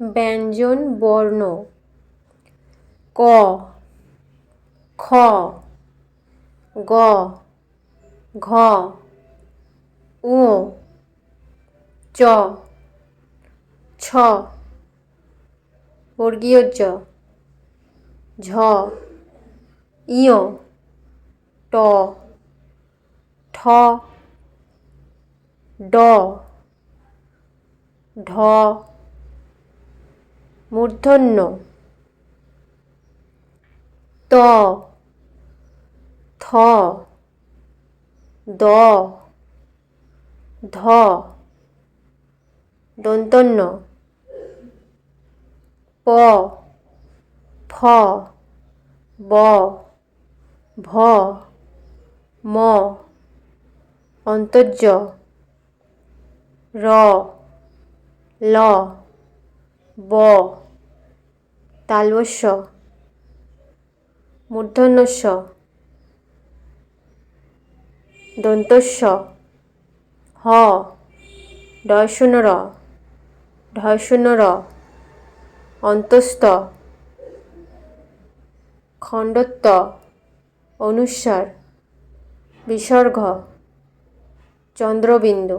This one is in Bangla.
ব্যঞ্জন বর্ণ। ক। খ। গ। ঘ। উ চ। ছ। বর্গীয় জ। ঝ। ইয় ট। ঠ। ড। ঢ। মূর্ধন্য। ত। থ। দ। ধ। দন্তন্য। প। ফ। ব। ভ। ম। অন্তর্য। র। ল। ব। তালবস্য। মূর্ধন্যস্য। দন্তস্য। হ। ডয় শূন্য র র অন্তস্থ। খণ্ডত্ব। অনুস্বার বিসর্গ। চন্দ্রবিন্দু।